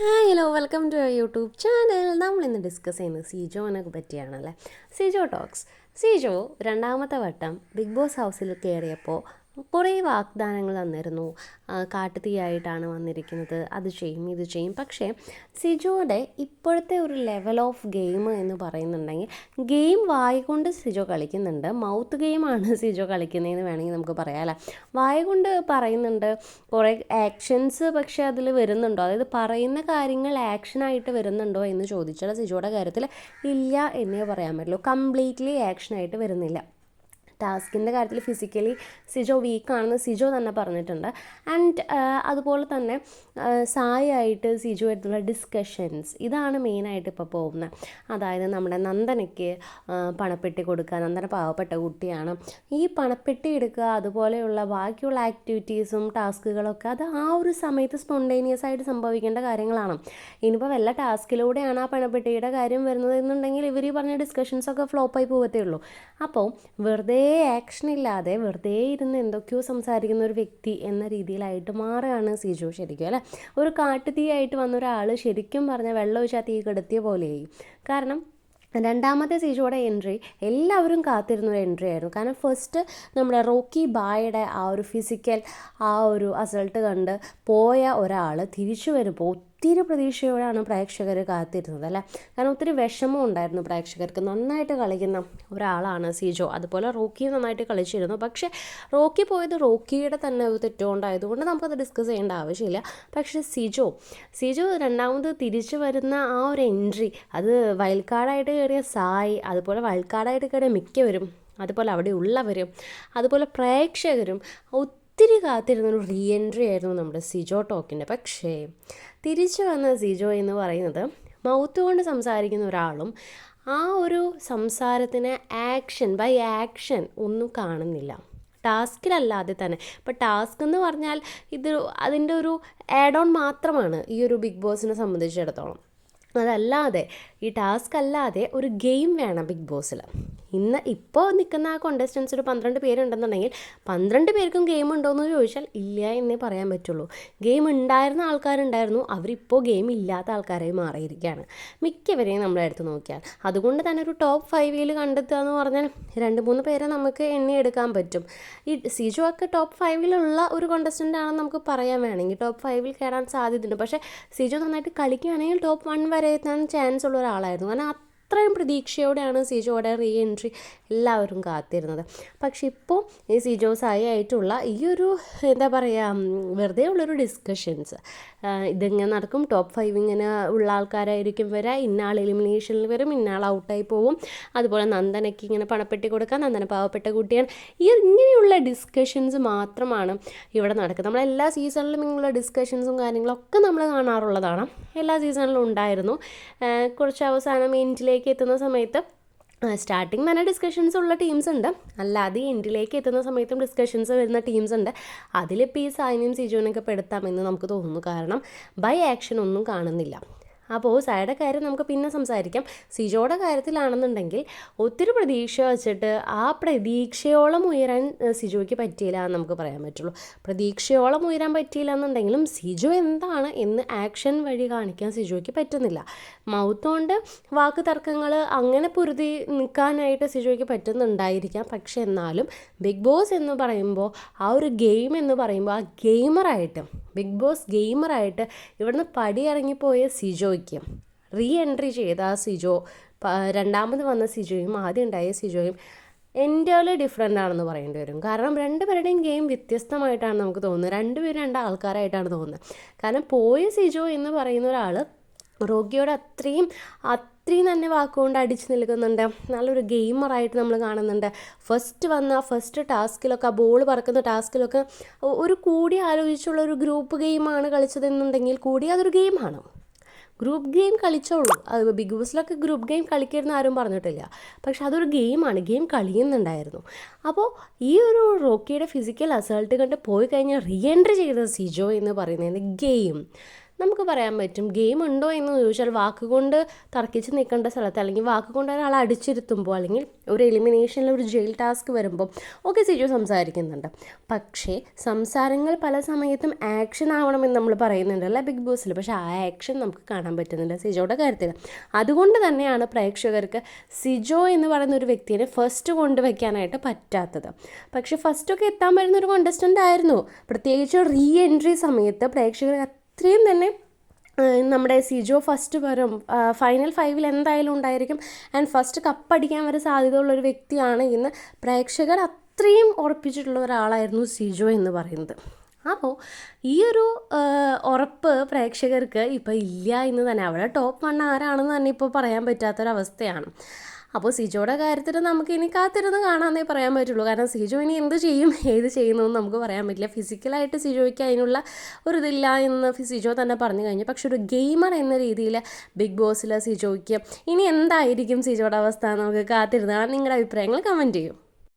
Hi hello welcome to YouTube channel നമ്മൾ ഇന്ന് discuss ചെയ്യുന്നത് സീജോനെ പറ്റിയാണല്ലേ? സീജോ ടോക്സ് സീജോ രണ്ടാമത്തെ വട്ടം ബിഗ് ബോസ് ഹൗസിൽ കയറിയപ്പോൾ കുറേ വാഗ്ദാനങ്ങൾ തന്നിരുന്നു. കാട്ടുതീയായിട്ടാണ് വന്നിരിക്കുന്നത്. അത് ചെയ്യും ഇത് ചെയ്യും. പക്ഷേ സിജോയുടെ ഇപ്പോഴത്തെ ഒരു ലെവൽ ഓഫ് ഗെയിം എന്ന് പറയുന്നുണ്ടെങ്കിൽ ഗെയിം വായിക്കൊണ്ട് സിജോ കളിക്കുന്നുണ്ട്. മൗത്ത് ഗെയിമാണ് സിജോ കളിക്കുന്നതെന്ന് വേണമെങ്കിൽ നമുക്ക് പറയാം അല്ലേ? വായ പറയുന്നുണ്ട് കുറേ ആക്ഷൻസ് പക്ഷേ അതിൽ വരുന്നുണ്ടോ? അതായത് പറയുന്ന കാര്യങ്ങൾ ആക്ഷനായിട്ട് വരുന്നുണ്ടോ എന്ന് ചോദിച്ചാൽ സിജോയുടെ കാര്യത്തിൽ ഇല്ല എന്നേ പറയാൻ പറ്റുള്ളൂ. കംപ്ലീറ്റ്ലി ആക്ഷനായിട്ട് വരുന്നില്ല. ടാസ്കിന്റെ കാര്യത്തിൽ ഫിസിക്കലി സിജോ വീക്കാണെന്ന് സിജോ തന്നെ പറഞ്ഞിട്ടുണ്ട്. ആൻഡ് അതുപോലെ തന്നെ സായായിട്ട് സിജോ ആയിട്ടുള്ള ഡിസ്കഷൻസ് ഇതാണ് മെയിനായിട്ട് ഇപ്പോൾ പോകുന്നത് അതായത് നമ്മുടെ നന്ദനയ്ക്ക് പണപ്പെട്ടി കൊടുക്കുക നന്ദന പാവപ്പെട്ട കുട്ടിയാണ്. ഈ പണപ്പെട്ടി എടുക്കുക അതുപോലെയുള്ള ബാക്കിയുള്ള ആക്ടിവിറ്റീസും ടാസ്കുകളൊക്കെ അത് ആ ഒരു സമയത്ത് സ്പോണ്ടേനിയസ് ആയിട്ട് സംഭവിക്കേണ്ട കാര്യങ്ങളാണ്. ഇനിയിപ്പോൾ വല്ല ടാസ്കിലൂടെയാണ് ആ പണപ്പെട്ടിയുടെ കാര്യം വരുന്നത് എന്നുണ്ടെങ്കിൽ ഇവർ ഈ പറഞ്ഞ ഡിസ്കഷൻസൊക്കെ ഫ്ലോപ്പായി പോകത്തേ ഉള്ളൂ. അപ്പോൾ വെറുതെ ആക്ഷൻ ഇല്ലാതെ വെറുതെ ഇരുന്ന് എന്തൊക്കെയോ സംസാരിക്കുന്ന ഒരു വ്യക്തി എന്ന രീതിയിലായിട്ട് മാറുകയാണ് സിജു ശരിക്കും അല്ലേ? ഒരു കാട്ടുതീയായിട്ട് വന്ന ഒരാൾ ശരിക്കും പറഞ്ഞാൽ വെള്ളം ഒഴിച്ചാൽ തീ കെടുത്തിയ പോലെയായി. കാരണം രണ്ടാമത്തെ സീജോടെ എൻട്രി എല്ലാവരും കാത്തിരുന്ന ഒരു എൻട്രി ആയിരുന്നു. കാരണം ഫസ്റ്റ് നമ്മുടെ റോക്കി ബായുടെ ആ ഒരു ഫിസിക്കൽ ആ ഒരു അസൾട്ട് കണ്ട് പോയ ഒരാൾ തിരിച്ചു വരുമ്പോൾ ഒത്തിരി പ്രതീക്ഷയോടാണ് പ്രേക്ഷകർ കാത്തിരുന്നത് അല്ലേ? കാരണം ഒത്തിരി വിഷമം ഉണ്ടായിരുന്നു പ്രേക്ഷകർക്ക്. നന്നായിട്ട് കളിക്കുന്ന ഒരാളാണ് സിജോ. അതുപോലെ റോക്കി നന്നായിട്ട് കളിച്ചിരുന്നു. പക്ഷേ റോക്കി പോയത് റോക്കിയുടെ തന്നെ ഒരു തെറ്റുകൊണ്ടായതുകൊണ്ട് നമുക്കത് ഡിസ്കസ് ചെയ്യേണ്ട ആവശ്യമില്ല. പക്ഷേ സിജോ സിജോ രണ്ടാമത് തിരിച്ചു വരുന്ന ആ ഒരു എൻട്രി അത് വയൽക്കാടായിട്ട് കയറിയ സായി അതുപോലെ വയൽക്കാടായിട്ട് കയറിയ മിക്കവരും അതുപോലെ അവിടെ ഉള്ളവരും അതുപോലെ പ്രേക്ഷകരും ഒത്തിരി കാത്തിരുന്ന ഒരു റീ എൻട്രി ആയിരുന്നു നമ്മുടെ സിജോ ടോക്കിന്റെ. പക്ഷേ തിരിച്ചു വന്ന സിജോ എന്ന് പറയുന്നത് മൗത്ത് കൊണ്ട് സംസാരിക്കുന്ന ഒരാളും ആ ഒരു സംസാരത്തിന് ആക്ഷൻ ബൈ ആക്ഷൻ ഒന്നും കാണുന്നില്ല. ടാസ്കിലല്ലാതെ തന്നെ. ഇപ്പം ടാസ്ക് എന്ന് പറഞ്ഞാൽ ഇത് അതിന്റെ ഒരു ആഡ് ഓൺ മാത്രമാണ് ഈ ഒരു ബിഗ് ബോസിനെ സംബന്ധിച്ചിടത്തോളം. അതല്ലാതെ ഈ ടാസ്ക് അല്ലാതെ ഒരു ഗെയിം വേണം ബിഗ് ബോസിൽ ഇന്ന് ഇപ്പോൾ നിൽക്കുന്ന ആ കോണ്ടസ്റ്റൻസ് ഒരു പന്ത്രണ്ട് പേരുണ്ടെന്നുണ്ടെങ്കിൽ പന്ത്രണ്ട് പേർക്കും ഗെയിം ഉണ്ടോ എന്ന് ചോദിച്ചാൽ ഇല്ല എന്നേ പറയാൻ പറ്റുള്ളൂ. ഗെയിം ഉണ്ടായിരുന്ന ആൾക്കാരുണ്ടായിരുന്നു. അവരിപ്പോൾ ഗെയിം ഇല്ലാത്ത ആൾക്കാരായി മാറിയിരിക്കുകയാണ്. മിക്കവരെയും നമ്മൾ എടുത്ത് നോക്കിയാൽ. അതുകൊണ്ട് തന്നെ ഒരു ടോപ്പ് ഫൈവിൽ കണ്ടെത്തുക എന്ന് പറഞ്ഞാൽ രണ്ട് മൂന്ന് പേരെ നമുക്ക് എണ്ണിയെടുക്കാൻ പറ്റും. ഈ സിജു ഒക്കെ ടോപ്പ് ഫൈവിലുള്ള ഒരു കോണ്ടസ്റ്റന്റ് ആണെന്ന് നമുക്ക് പറയാൻ വേണമെങ്കിൽ ടോപ്പ് ഫൈവിൽ കയറാൻ സാധ്യതയുണ്ട്. പക്ഷേ സിജു നന്നായിട്ട് കളിക്കുകയാണെങ്കിൽ ടോപ്പ് വൺ വരെ എത്താൻ ചാൻസ് ഉള്ള ഒരാളായിരുന്നു. കാരണം അത്രയും പ്രതീക്ഷയോടെയാണ് സിജോയുടെ റീ എൻട്രി എല്ലാവരും കാത്തിരുന്നത്. പക്ഷെ ഇപ്പോൾ ഈ സിജോ സായി ആയിട്ടുള്ള ഈ ഒരു എന്താ പറയുക വെറുതെ ഉള്ളൊരു ഡിസ്കഷൻസ് ഇതിങ്ങനെ നടക്കും. ടോപ്പ് ഫൈവ് ഇങ്ങനെ ഉള്ള ആൾക്കാരായിരിക്കും വരെ. ഇന്നാൾ എലിമിനേഷനിൽ വരും ഇന്നാൾ ഔട്ടായി പോവും. അതുപോലെ നന്ദനയ്ക്ക് ഇങ്ങനെ പണപ്പെട്ടി കൊടുക്കാം. നന്ദന പാവപ്പെട്ട കുട്ടിയാണ്. ഈ ഇങ്ങനെയുള്ള ഡിസ്കഷൻസ് മാത്രമാണ് ഇവിടെ നടക്കുക നമ്മൾ എല്ലാ സീസണിലും ഇങ്ങനെയുള്ള ഡിസ്കഷൻസും കാര്യങ്ങളൊക്കെ നമ്മൾ കാണാറുള്ളതാണ്. എല്ലാ സീസണിലും ഉണ്ടായിരുന്നു. കുറച്ച് അവസാനം എൻഡിലേക്ക് എത്തുന്ന സമയത്ത് സ്റ്റാർട്ടിങ് തന്നെ ഡിസ്കഷൻസ് ഉള്ള ടീംസ് ഉണ്ട്. അല്ലാതെ എൻഡിലേക്ക് എത്തുന്ന സമയത്തും ഡിസ്കഷൻസ് വരുന്ന ടീംസ് ഉണ്ട്. അതിലിപ്പോൾ ഈ സൈനിയും സിജുവിനൊക്കെ പെടുത്താമെന്ന് നമുക്ക് തോന്നുന്നു. കാരണം ബൈ ആക്ഷൻ ഒന്നും കാണുന്നില്ല. അപ്പോൾ സായുടെ കാര്യം നമുക്ക് പിന്നെ സംസാരിക്കാം. സിജോയുടെ കാര്യത്തിലാണെന്നുണ്ടെങ്കിൽ ഒത്തിരി പ്രതീക്ഷ വെച്ചിട്ട് ആ പ്രതീക്ഷയോളം ഉയരാൻ സിജോയ്ക്ക് പറ്റിയില്ല എന്ന് നമുക്ക് പറയാൻ പറ്റുള്ളൂ. പ്രതീക്ഷയോളം ഉയരാൻ പറ്റിയില്ല എന്നുണ്ടെങ്കിലും സിജോ എന്താണ് എന്ന് ആക്ഷൻ വഴി കാണിക്കാൻ സിജോയ്ക്ക് പറ്റുന്നില്ല. മൗത്ത് കൊണ്ട് വാക്ക് തർക്കങ്ങൾ അങ്ങനെ പൊരുതി നിൽക്കാനായിട്ട് സിജോയ്ക്ക് പറ്റുന്നുണ്ടായിരിക്കാം. പക്ഷേ എന്നാലും ബിഗ് ബോസ് എന്ന് പറയുമ്പോൾ ആ ഒരു ഗെയിം എന്ന് പറയുമ്പോൾ ആ ഗെയിമറായിട്ട് ബിഗ് ബോസ് ഗെയിമറായിട്ട് ഇവിടുന്ന് പടിയിറങ്ങിപ്പോയ സിജോയ്ക്ക് റീ എൻട്രി ചെയ്ത ആ സിജോ രണ്ടാമത് വന്ന സിജോയും ആദ്യം ഉണ്ടായ സിജോയും എന്റേർലി ഡിഫറെന്റ് ആണെന്ന് പറയേണ്ടി വരും. കാരണം രണ്ടുപേരുടെയും ഗെയിം വ്യത്യസ്തമായിട്ടാണ് നമുക്ക് തോന്നുന്നത്. രണ്ടുപേരും രണ്ട് ആൾക്കാരായിട്ടാണ് തോന്നുന്നത്. കാരണം പോയ സിജോ എന്ന് പറയുന്ന ഒരാൾ റോഗിയോട് അത്രയും അത്രയും തന്നെ വാക്കുകൊണ്ട് അടിച്ചു നിൽക്കുന്നുണ്ട്. നല്ലൊരു ഗെയിമറായിട്ട് നമ്മൾ കാണുന്നുണ്ട്. ഫസ്റ്റ് വന്ന ഫസ്റ്റ് ടാസ്കിലൊക്കെ ആ ബോൾ പറക്കുന്ന ടാസ്കിലൊക്കെ ഒരു കൂടി ആലോചിച്ചുള്ള ഒരു ഗ്രൂപ്പ് ഗെയിമാണ് കളിച്ചതെന്നുണ്ടെങ്കിൽ കൂടി അതൊരു ഗെയിമാണ് ഗ്രൂപ്പ് ഗെയിം കളിച്ചോളൂ. അത് ബിഗ് ബോസിലൊക്കെ ഗ്രൂപ്പ് ഗെയിം കളിക്കരുന്ന് ആരും പറഞ്ഞിട്ടില്ല. പക്ഷെ അതൊരു ഗെയിമാണ് ഗെയിം കളിയുന്നുണ്ടായിരുന്നു. അപ്പോൾ ഈ ഒരു റോക്കിയുടെ ഫിസിക്കൽ അസൾട്ട് കണ്ട് പോയി കഴിഞ്ഞാൽ റീ എൻട്രി ചെയ്ത സിജോ എന്ന് പറയുന്നത് ഗെയിം നമുക്ക് പറയാൻ പറ്റും. ഗെയിം ഉണ്ടോ എന്ന് ചോദിച്ചാൽ വാക്കുകൊണ്ട് തർക്കിച്ച് നിൽക്കേണ്ട സ്ഥലത്ത് അല്ലെങ്കിൽ വാക്കുകൊണ്ട് ഒരാളെ അടിച്ചിരുത്തുമ്പോൾ അല്ലെങ്കിൽ ഒരു എലിമിനേഷനിൽ ഒരു ജയിൽ ടാസ്ക് വരുമ്പോൾ ഒക്കെ സിജു സംസാരിക്കുന്നുണ്ട്. പക്ഷേ സംസാരങ്ങൾ പല സമയത്തും ആക്ഷൻ ആവണമെന്ന് നമ്മൾ പറയുന്നുണ്ട് അല്ലേ ബിഗ് ബോസിൽ. പക്ഷേ ആ ആക്ഷൻ നമുക്ക് കാണാൻ പറ്റുന്നില്ല സിജോയുടെ കാര്യത്തിൽ. അതുകൊണ്ട് തന്നെയാണ് പ്രേക്ഷകർക്ക് സിജോ എന്ന് പറയുന്ന ഒരു വ്യക്തിയെ ഫസ്റ്റ് കൊണ്ടുവയ്ക്കാനായിട്ട് പറ്റാത്തത്. പക്ഷേ ഫസ്റ്റൊക്കെ എത്താൻ വരുന്ന ഒരു കോണ്ടസ്റ്റന്റ് ആയിരുന്നു. പ്രത്യേകിച്ച് റീ എൻട്രി സമയത്ത് പ്രേക്ഷകർ അത്രയും തന്നെ നമ്മുടെ സിജോ ഫസ്റ്റ് വരും. ഫൈനൽ ഫൈവിൽ എന്തായാലും ഉണ്ടായിരിക്കും. ആൻഡ് ഫസ്റ്റ് കപ്പടിക്കാൻ വരെ സാധ്യതയുള്ള ഒരു വ്യക്തിയാണ് ഇന്ന് പ്രേക്ഷകർ. അത്രയും ഉറപ്പിച്ചിട്ടുള്ള ഒരാളായിരുന്നു സിജോ എന്ന് പറയുന്നത്. അപ്പോൾ ഈ ഒരു ഉറപ്പ് പ്രേക്ഷകർക്ക് ഇപ്പോൾ ഇല്ല എന്ന് തന്നെ. അവിടെ ടോപ്പ് വൺ ആരാണെന്ന് തന്നെ ഇപ്പോൾ പറയാൻ പറ്റാത്തൊരവസ്ഥയാണ്. അപ്പോൾ സിജോയുടെ കാര്യത്തിൽ നമുക്ക് ഇനി കാത്തിരുന്ന് കാണാമെന്നേ പറയാൻ പറ്റുള്ളൂ. കാരണം സിജോ ഇനി എന്ത് ചെയ്യും ഏത് ചെയ്യുന്നു എന്ന് നമുക്ക് പറയാൻ പറ്റില്ല. ഫിസിക്കലായിട്ട് സിജോയ്ക്ക് അതിനുള്ള ഒരു ഇതില്ല എന്ന് സിജോ തന്നെ പറഞ്ഞു കഴിഞ്ഞു. പക്ഷെ ഒരു ഗെയിമർ എന്ന രീതിയിൽ ബിഗ് ബോസിലെ സിജോയ്ക്ക് ഇനി എന്തായിരിക്കും സിജോയുടെ അവസ്ഥ? നമുക്ക് കാത്തിരുന്ന് നിങ്ങളുടെ അഭിപ്രായങ്ങൾ കമന്റ് ചെയ്യും.